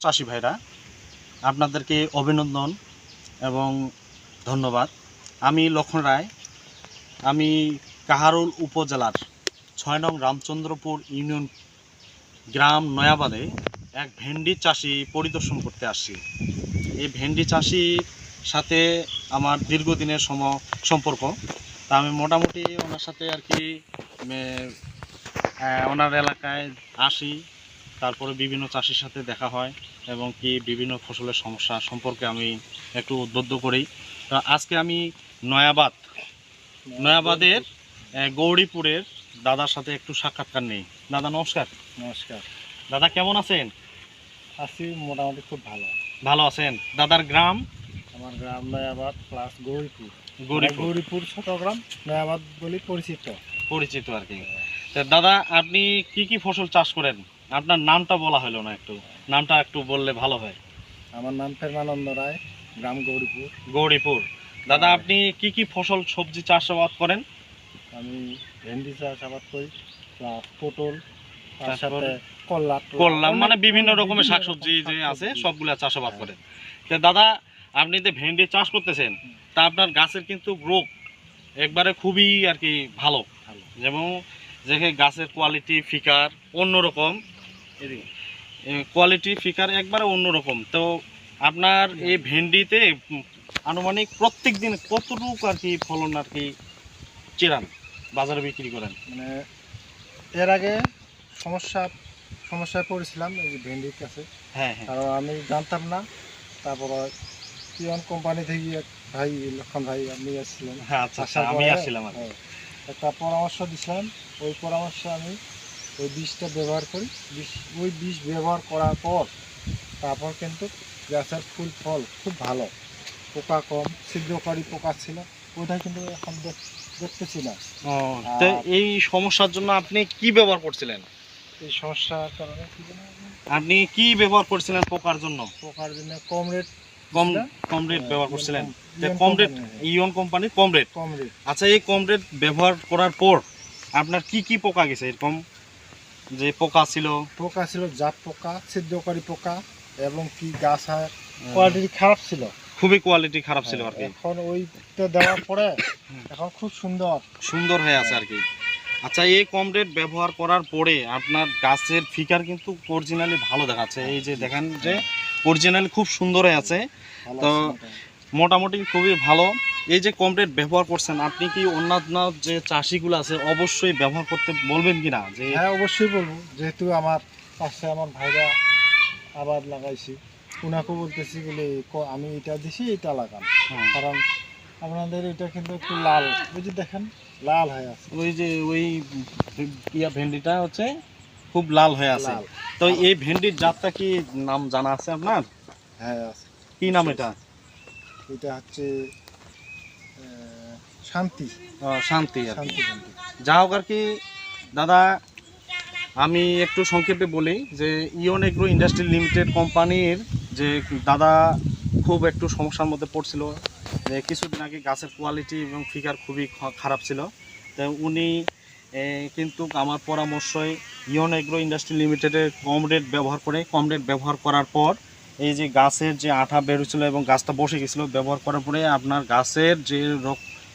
চাষি ভাইরা, আপনাদেরকে অভিনন্দন এবং ধন্যবাদ। আমি লক্ষণ রায়, আমি কাহারুল উপজেলার ছয় নং রামচন্দ্রপুর ইউনিয়ন গ্রাম নয়াবাদে এক ভেন্ডি চাষি পরিদর্শন করতে আসছি। এই ভেন্ডি চাষির সাথে আমার দীর্ঘদিনের সম সম্পর্ক। তা আমি মোটামুটি ওনার সাথে আর কি ওনার এলাকায় আসি। তারপরে বিভিন্ন চাষির সাথে দেখা হয় এবং কি বিভিন্ন ফসলের সমস্যা সম্পর্কে আমি একটু উদ্বুদ্ধ করি। আজকে আমি নয়াবাদ নয়াবাদের গৌরীপুরের দাদার সাথে একটু সাক্ষাৎকার নেই। দাদা নমস্কার। নমস্কার। দাদা কেমন আছেন? আছি মোটামুটি খুব ভালো। ভালো আছেন? দাদার গ্রাম? আমার গ্রাম নয়াবাদ প্লাস গৌরীপুর। গৌরীপুর। গৌরীপুর ছোট গ্রাম নয়াবাদ বলে পরিচিত। পরিচিত আর কি। তো দাদা আপনি কি কি ফসল চাষ করেন? আপনার নামটা বলা হলো না একটু। নামটা একটু বললে ভালো হয়। আমার নাম প্রেমানন্দ রায় গ্রাম গৌরীপুর। গৌরীপুর। দাদা আপনি কি কি ফসল সবজি চাষাবাদ করেন? আমি ভেন্ডি চাষাবাদ করি প্লাস পটল তার সাথে কল্লা করলাম মানে বিভিন্ন রকমের শাকসবজি যে আছে সবগুলা চাষাবাদ করেন। তো দাদা আপনি যে ভেন্ডি চাষ করতেছেন তা আপনার গাছের কিন্তু রোগ একবারে খুবই আর কি ভালো। ভালো। যেমন যে গাছের কোয়ালিটি ফিকার অন্যরকম। কোয়ালিটি ফিকার একবারে অন্যরকম। তো আপনার এই ভেন্ডিতে আনুমানিক প্রত্যেক দিন কতটুকু আর কি ফলন আর কি চেরান বাজারে বিক্রি করেন? মানে এর আগে সমস্যা সমস্যায় পড়েছিলাম এই যে ভেন্ডির কাছে। হ্যাঁ হ্যাঁ। কারণ আমি জানতাম না। তারপর পিয়ন কোম্পানি থেকে এক ভাই লক্ষণ ভাই আপনি এসেছিলেন হ্যাঁ আচ্ছা আচ্ছা আমি আসছিলাম। হ্যাঁ, একটা পরামর্শ দিছিলেন। ওই পরামর্শে আমি ওই বিষটা ব্যবহার করি। বিষ ওই বিষ ব্যবহার করার পর তারপর কিন্তু গাছের ফুল ফল খুব ভালো। পোকা কম ছিদ্রকারী পোকা ছিল ওইটা কিন্তু এখন দেখ- দেখতেছি না। তো এই সমস্যার জন্য আপনি কি ব্যবহার করছিলেন? এই সমস্যার কারণে কি আপনি কি ব্যবহার করছিলেন পোকার জন্য? পোকার জন্য কম রেট কম। কম রেট হ্যাঁ, ব্যবহার করছিলেন। কম- তো ইয়ন রেট কোম্পানির কম রেট। কম রেট। আচ্ছা এই কম রেট ব্যবহার করার পর আপনার কি কি পোকা গেছে? এরকম যে পোকা ছিল। পোকা ছিল জাপ পোকা ছিদ্রকারী পোকা এবং কি গাছ কোয়ালিটি খারাপ ছিল। খুবই কোয়ালিটি খারাপ ছিল আর কি। এখন ওইটা দেওয়ার পরে এখন খুব সুন্দর। সুন্দর হয়ে আছে আর কি। আচ্ছা এই কম রেট ব্যবহার করার পরে আপনার গাছের ফিকার কিন্তু অরিজিনালি ভালো দেখাচ্ছে। এই যে দেখেন যে অরিজিনালি খুব সুন্দর হয়ে আছে। তো- মোটামুটি। খুবই ভালো। এই যে কম রেট ব্যবহার করছেন আপনি কি অন্যান্য যে চাষিগুলো আছে অবশ্যই ব্যবহার করতে বলবেন কিনা? যে হ্যাঁ অবশ্যই বলব। যেহেতু আমার পাশে আমার ভাইরা আবার লাগাইছি ওনাকেও বলতেছি বলে ক- আমি এটা দিছি এটা লাগান। হ্যাঁ, কারণ আপনাদের এটা কিন্তু একটু লাল ওই যে দেখেন লাল হয়ে আছে। ওই যে ওই ইয়া ভেন্ডিটা হচ্ছে খুব লাল হয়ে আছে। তো এই ভেন্ডির জাতটা কি নাম জানা আছে আপনার? হ্যাঁ আছে। কি নাম এটা? এটা হচ্ছে শান্তি। শান্তি শান্তি যা হোক আর কি দাদা আমি একটু সংক্ষেপে বলি যে ইয়ন এগ্রো ইন্ডাস্ট্রি লিমিটেড কোম্পানির যে দাদা খুব একটু সমস্যার মধ্যে পড়ছিল। যে কিছুদিন আগে গাছের কোয়ালিটি এবং ফিগার খুবই খারাপ ছিল। তো উনি কিন্তু আমার পরামর্শই ইয়ন এগ্রো ইন্ডাস্ট্রি লিমিটেডের কম রেট ব্যবহার করে কম রেট ব্যবহার করার পর এই যে গাছের যে আঠা বেরোছিল এবং গাছটা বসে গেছিল ব্যবহার করার পরে আপনার গাছের যে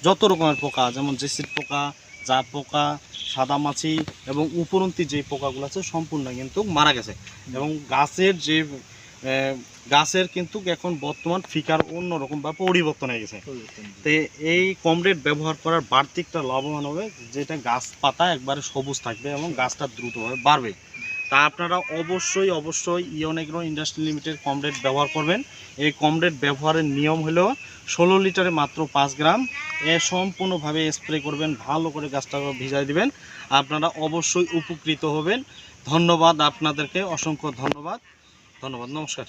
যত রকমের পোকা যেমন জেসির পোকা জাপ পোকা সাদামাছি এবং উপরন্তি যে পোকাগুলো আছে সম্পূর্ণ কিন্তু মারা গেছে। এবং গাছের যে গাছের কিন্তু এখন বর্তমান ফিকার অন্যরকম বা পরিবর্তন হয়ে গেছে। তো এই কম রেট ব্যবহার করার বাড়তি একটা লাভবান হবে যেটা গাছ পাতা একবারে সবুজ থাকবে এবং গাছটা দ্রুতভাবে বাড়বে। তা আপনারা অবশ্যই অবশ্যই ইয়নেগ্রো ইন্ডাস্ট্রি লিমিটেড কমরেড ব্যবহার করবেন। এই কমরেড ব্যবহারের নিয়ম হলো ষোলো লিটারে মাত্র পাঁচ গ্রাম। এ সম্পূর্ণভাবে স্প্রে করবেন, ভালো করে গাছটা ভিজাই দিবেন। আপনারা অবশ্যই উপকৃত হবেন। ধন্যবাদ আপনাদেরকে, অসংখ্য ধন্যবাদ। ধন্যবাদ, নমস্কার।